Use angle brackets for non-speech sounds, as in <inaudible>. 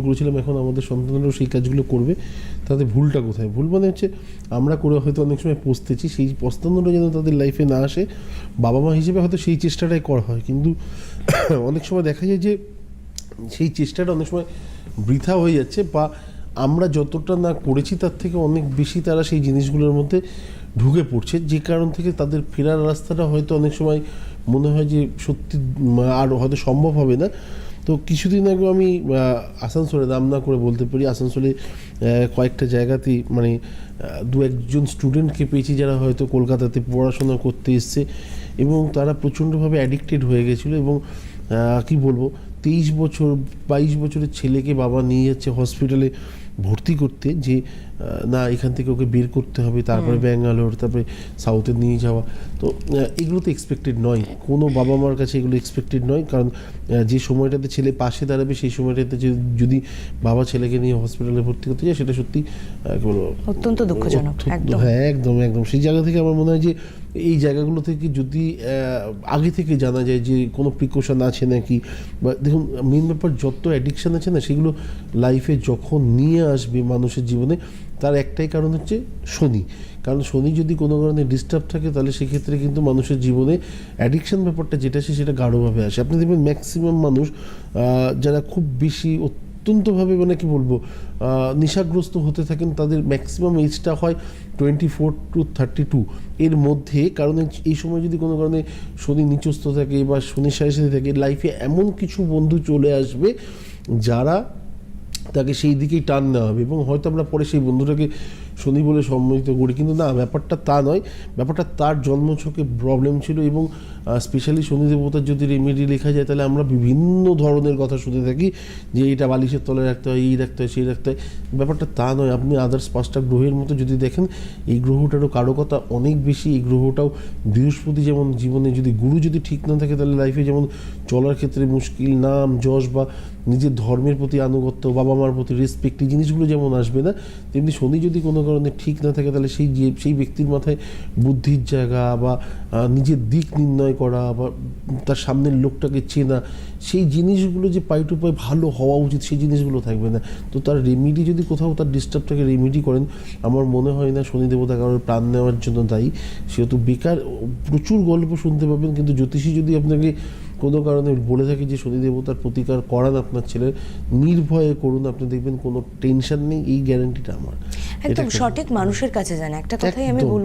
করেছিলাম, এখন আমাদের সন্তানরাও সেই কাজগুলো করবে। তাদের ভুলটা কোথায়? ভুল মানে হচ্ছে, আমরা করে হয়তো অনেক সময় পস্তেছি, সেই পস্তানোটা যেন তাদের লাইফে না আসে বাবা মা হিসেবে হয়তো সেই চেষ্টাটাই করা হয়। কিন্তু <coughs> অনেক সময় দেখা যায় যে, সেই চেষ্টাটা অনেক সময় বৃথা হয়ে যাচ্ছে বা আমরা যতটা না করেছি তার থেকে অনেক বেশি তারা সেই জিনিসগুলোর মধ্যে ঢুকে পড়ছে। যে কারণ থেকে তাদের ফেরার রাস্তাটা হয়তো অনেক সময় মনে হয় যে সত্যি আর হয়তো সম্ভব হবে না। তো কিছুদিন আগে আমি আসানসোলে নাম না করে বলতে পারি, আসানসোলে কয়েকটা জায়গাতেই মানে দু একজন স্টুডেন্টকে পেয়েছি যারা হয়তো কলকাতাতে পড়াশোনা করতে এসছে এবং তারা প্রচণ্ডভাবে অ্যাডিক্টেড হয়ে গেছিল এবং কি বলব, তেইশ বছর, বাইশ বছরের ছেলেকে বাবা নিয়ে যাচ্ছে হসপিটালে ভর্তি করতে যে না এখান থেকে ওকে বের করতে হবে তারপরে ব্যাঙ্গালোর তারপরে সাউথে নিয়ে যাওয়া। তো এগুলো তো এক্সপেক্টেড নয়। কোনো বাবা মার কাছে এগুলো এক্সপেক্টেড নয়। কারণ যে সময়টাতে ছেলে পাশে দাঁড়াবে সেই সময়টাতে যদি বাবা ছেলেকে নিয়ে হসপিটালে ভর্তি করতে যায় সেটা সত্যি অত্যন্ত দুঃখজনক হ্যাঁ একদম একদম। সেই জায়গা থেকে আমার মনে হয় যে এই জায়গাগুলো থেকে যদি আগে থেকে জানা যায় যে কোনো প্রিকশন আছে নাকি বা দেখুন মেন ব্যাপার যত অ্যাডিকশান আছে না সেগুলো লাইফে যখন নিয়ে আসবে মানুষের জীবনে, তার একটাই কারণ হচ্ছে শনি। কারণ শনি যদি কোনো কারণে ডিস্টার্ব থাকে, তাহলে সেক্ষেত্রে কিন্তু মানুষের জীবনে অ্যাডিকশান ব্যাপারটা যেটা আছে, সেটা গাঢ়ভাবে আসে। আপনি দেখবেন ম্যাক্সিমাম মানুষ যারা খুব বেশি অত্যন্তভাবে মানে কি বলব নেশাগ্রস্ত হতে থাকেন, তাদের ম্যাক্সিমাম এজটা হয় twenty four to thirty two এর মধ্যে কারণ এই- সময় যদি কোনো কারণে শনি নিচস্থ থাকে বা শনির সাথে সাথে থাকে লাইফে এমন কিছু বন্ধু চলে আসবে, যারা তাকে সেই দিকেই টান নেওয়া হবে এবং হয়তো আমরা পরে সেই বন্ধুটাকে শনি বলে সম্মিলিত করি। কিন্তু না, ব্যাপারটা তা নয়। ব্যাপারটা তার জন্মছকে প্রবলেম ছিল এবং স্পেশালি শনি দেবতার যদি রেমেডি লেখা যায়, তাহলে আমরা বিভিন্ন ধরনের কথা শুনে থাকি যে এটা বালিশের তলায় রাখতে হয়, এই রাখতে হয়, সেই রাখতে হয়। ব্যাপারটা তা নয়। আপনি আদার্স পাঁচটা গ্রহের মতো যদি দেখেন, এই গ্রহটারও কারও কথা অনেক বেশি, এই গ্রহটাও বৃহস্পতি যেমন জীবনে যদি, গুরু যদি ঠিক না থাকে, তাহলে লাইফে যেমন চলার ক্ষেত্রে মুশকিল, নাম, যশ বা নিজের ধর্মের প্রতি আনুগত্য বাবা মার প্রতি রেসপেক্ট এই জিনিসগুলো যেমন আসবে না, তেমনি শনি যদি কোনো কারণে ঠিক না থাকে, তাহলে সেই যে, সেই ব্যক্তির মাথায় বুদ্ধির জায়গা বা নিজের দিক নির্ণয় করা বা তার সামনের লোকটাকে চেনা, সেই জিনিসগুলো যে পাই টু পাই ভালো হওয়া উচিত, সেই জিনিসগুলো থাকবে না। তো তার রেমিডি যদি কোথাও তার ডিস্টার্বটাকে রেমিডি করেন, আমার মনে হয় না শনি দেবতা কারোর প্রাণ নেওয়ার জন্য দায়ী। সেহেতু বেকার, প্রচুর গল্প শুনতে পাবেন, কিন্তু জ্যোতিষী যদি আপনাকে কোনো কারণে বলে থাকি যে শনি দেবতার প্রতিকার করান আপনার ছেলে নির্ভয়ে করুন আপনি দেখবেন কোনো টেনশন নেই এই গ্যারান্টিটা আমার। একদম সঠিক মানুষের কাছে যান। একটা কথাই আমি বলব